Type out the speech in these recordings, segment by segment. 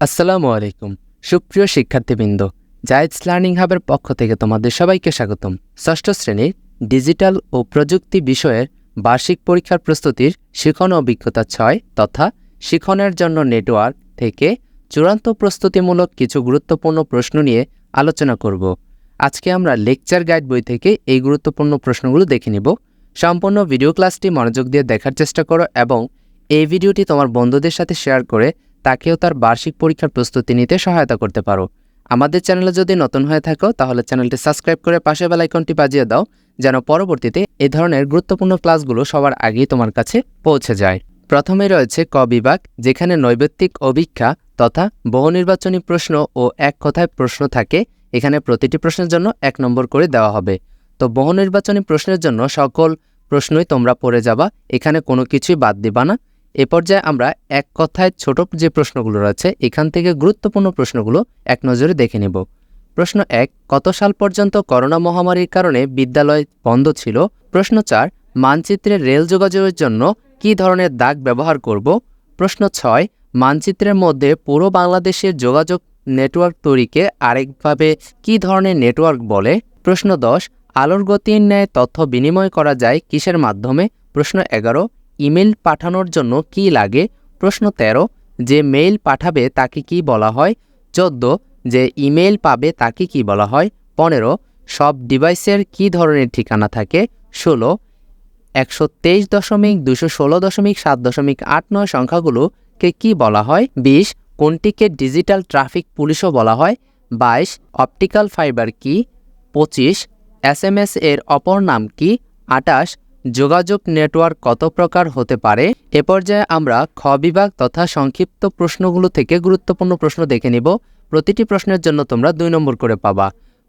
আসসালামু আলাইকুম। সুপ্রিয় শিক্ষার্থীবৃন্দ জায়েদস লার্নিং হাবের পক্ষ থেকে তোমাদের সবাইকে স্বাগতম। ষষ্ঠ শ্রেণির ডিজিটাল ও প্রযুক্তি বিষয়ের বার্ষিক পরীক্ষার প্রস্তুতির শিখন অভিজ্ঞতা ছয় তথা শিখনের জন্য নেটওয়ার্ক থেকে চূড়ান্ত প্রস্তুতিমূলক কিছু গুরুত্বপূর্ণ প্রশ্ন নিয়ে আলোচনা করব। আজকে আমরা লেকচার গাইড বই থেকে এই গুরুত্বপূর্ণ প্রশ্নগুলো দেখে নিব। সম্পূর্ণ ভিডিও ক্লাসটি মনোযোগ দিয়ে দেখার চেষ্টা করো এবং এই ভিডিওটি তোমার বন্ধুদের সাথে শেয়ার করে তাকেও তার বার্ষিক পরীক্ষার প্রস্তুতি নিতে সহায়তা করতে পারো। আমাদের চ্যানেলে যদি নতুন হয়ে থাকো, তাহলে চ্যানেলটি সাবস্ক্রাইব করে পাশে বেল আইকনটি বাজিয়ে দাও, যেন পরবর্তীতে এ ধরনের গুরুত্বপূর্ণ ক্লাসগুলো সবার আগেই তোমার কাছে পৌঁছে যায়। প্রথমে রয়েছে ক বিভাগ, যেখানে নৈবেত্তিক অভিক্ষা তথা বহু নির্বাচনী প্রশ্ন ও এক কথায় প্রশ্ন থাকে। এখানে প্রতিটি প্রশ্নের জন্য এক নম্বর করে দেওয়া হবে। তো বহু নির্বাচনী প্রশ্নের জন্য সকল প্রশ্নই তোমরা পড়ে যাবা, এখানে কোনো কিছুই বাদ দিবা না। এ পর্যায়ে আমরা এক কথায় ছোট যে প্রশ্নগুলো রয়েছে, এখান থেকে গুরুত্বপূর্ণ প্রশ্নগুলো এক নজরে দেখে নেব। প্রশ্ন এক, কত সাল পর্যন্ত করোনা মহামারীর কারণে বিদ্যালয় বন্ধ ছিল? প্রশ্ন চার, মানচিত্রে রেল যোগাযোগের জন্য কি ধরনের দাগ ব্যবহার করব? প্রশ্ন ছয়, মানচিত্রের মধ্যে পুরো বাংলাদেশের যোগাযোগ নেটওয়ার্ক তৈরিকে আরেকভাবে কী ধরনের নেটওয়ার্ক বলে? প্রশ্ন দশ, আলোর গতির ন্যায় তথ্য বিনিময় করা যায় কিসের মাধ্যমে? প্রশ্ন এগারো ইমেল পাঠানোর জন্য কি লাগে? প্রশ্ন ১৩ যে মেইল পাঠাবে তাকে কি বলা হয়? চোদ্দ, যে ইমেল পাবে তাকে কি বলা হয়? পনেরো, সব ডিভাইসের কি ধরনের ঠিকানা থাকে? ষোলো, একশো তেইশ দশমিক দুশো ষোলো দশমিক সাত দশমিক আট নয় সংখ্যাগুলোকে কি বলা হয়? বিশ, কোনটিকে ডিজিটাল ট্রাফিক পুলিশও বলা হয়? বাইশ, অপটিক্যাল ফাইবার কি? পঁচিশ এসএমএস এর অপর নাম কি? আটাশ যোগাযোগ নেটওয়ার্ক কত প্রকার হতে পারে? এ পর্যায়ে আমরা খ বিভাগ তথা সংক্ষিপ্ত প্রশ্নগুলো থেকে গুরুত্বপূর্ণ প্রশ্ন দেখে নিব। প্রতিটি প্রশ্নের জন্য তোমরা দুই নম্বর করে পাবা।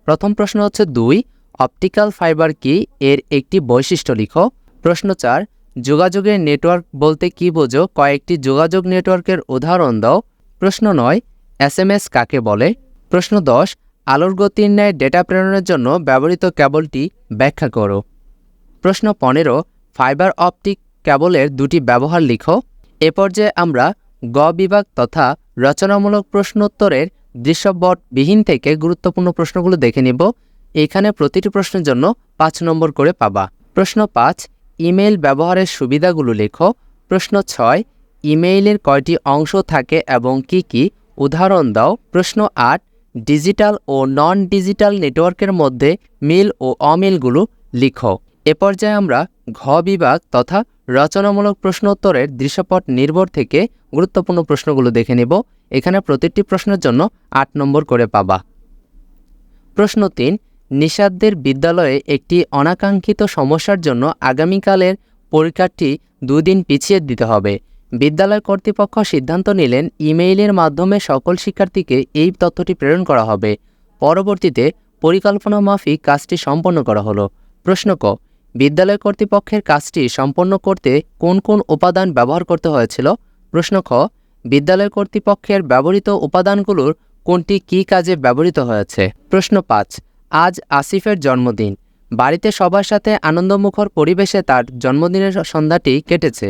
প্রথম প্রশ্ন হচ্ছে দুই, অপটিক্যাল ফাইবার কি এর একটি বৈশিষ্ট্য লিখো? প্রশ্ন চার, যোগাযোগের নেটওয়ার্ক বলতে কি বোঝো? কয়েকটি যোগাযোগ নেটওয়ার্কের উদাহরণ দাও। প্রশ্ন নয় এস কাকে বলে? প্রশ্ন দশ, আলোর গতির ন্যায় ডেটা প্রেরণের জন্য ব্যবহৃত কেবলটি ব্যাখ্যা করো। প্রশ্ন পনেরো ফাইবার অপটিক কেবলের দুটি ব্যবহার লিখো। এ পর্যায়ে আমরা গ বিভাগ তথা রচনামূলক প্রশ্নোত্তরের দৃশ্যবটবিহীন থেকে গুরুত্বপূর্ণ প্রশ্নগুলো দেখে নিব। এখানে প্রতিটি প্রশ্নের জন্য পাঁচ নম্বর করে পাবা। প্রশ্ন পাঁচ ইমেল ব্যবহারের সুবিধাগুলো লেখো। প্রশ্ন ছয়, ইমেইলের কয়টি অংশ থাকে এবং কি কি? উদাহরণ দাও। প্রশ্ন আট, ডিজিটাল ও নন ডিজিটাল নেটওয়ার্কের মধ্যে মিল ও অমিলগুলো লিখো। এ পর্যায়ে আমরা ঘ বিভাগ তথা রচনামূলক প্রশ্নোত্তরের দৃশ্যপট নির্ভর থেকে গুরুত্বপূর্ণ প্রশ্নগুলো দেখে নেব। এখানে প্রতিটি প্রশ্নের জন্য আট নম্বর করে পাবা। প্রশ্ন তিন, নিষাদদের বিদ্যালয়ে একটি অনাকাঙ্ক্ষিত সমস্যার জন্য আগামীকালের পরীক্ষাটি দুদিন পিছিয়ে দিতে হবে। বিদ্যালয় কর্তৃপক্ষ সিদ্ধান্ত নিলেন ইমেইলের মাধ্যমে সকল শিক্ষার্থীকে এই তথ্যটি প্রেরণ করা হবে। পরবর্তীতে পরিকল্পনা মাফিক কাজটি সম্পন্ন করা হলো। প্রশ্ন ক বিদ্যালয় কর্তৃপক্ষের কাজটি সম্পন্ন করতে কোন কোন উপাদান ব্যবহার করতে হয়েছিল? প্রশ্ন খ, বিদ্যালয় কর্তৃপক্ষের ব্যবহৃত উপাদানগুলোর কোনটি কী কাজে ব্যবহৃত হয়েছে? প্রশ্ন পাঁচ, আজ আসিফের জন্মদিন। বাড়িতে সবার সাথে আনন্দমুখর পরিবেশে তার জন্মদিনের সন্ধ্যাটি কেটেছে।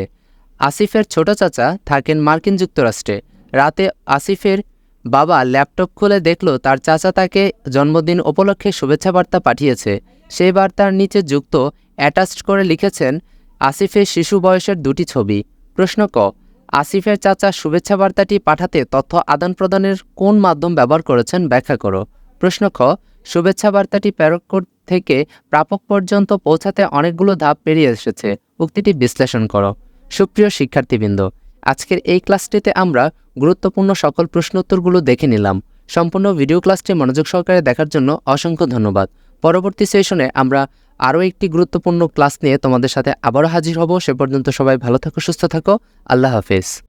আসিফের ছোট চাচা থাকেন মার্কিন যুক্তরাষ্ট্রে। রাতে আসিফের বাবা ল্যাপটপ খুলে দেখল তার চাচা তাকে জন্মদিন উপলক্ষে শুভেচ্ছা বার্তা পাঠিয়েছে সেই বার্তার নিচে যুক্ত অ্যাটাচড করে লিখেছেন আসিফের শিশু বয়সের দুটি ছবি। প্রশ্ন ক, আসিফের চাচা শুভেচ্ছা বার্তাটি পাঠাতে তথ্য আদান প্রদানের কোন মাধ্যম ব্যবহার করেছেন ব্যাখ্যা করো। প্রশ্ন খ, শুভেচ্ছা বার্তাটি প্রেরক থেকে প্রাপক পর্যন্ত পৌঁছাতে অনেকগুলো ধাপ পেরিয়ে এসেছে। উক্তিটি বিশ্লেষণ করো। সুপ্রিয় শিক্ষার্থীবৃন্দ, আজকের এই ক্লাসটিতে আমরা গুরুত্বপূর্ণ সকল প্রশ্নোত্তরগুলো দেখে নিলাম। সম্পূর্ণ ভিডিও ক্লাসটি মনোযোগ সহকারে দেখার জন্য অসংখ্য ধন্যবাদ। পরবর্তী সেশনে আমরা আরও একটি গুরুত্বপূর্ণ ক্লাস নিয়ে তোমাদের সাথে আবারও হাজির হব। সে পর্যন্ত সবাই ভালো থাকো, সুস্থ থাকো। আল্লাহ হাফেজ।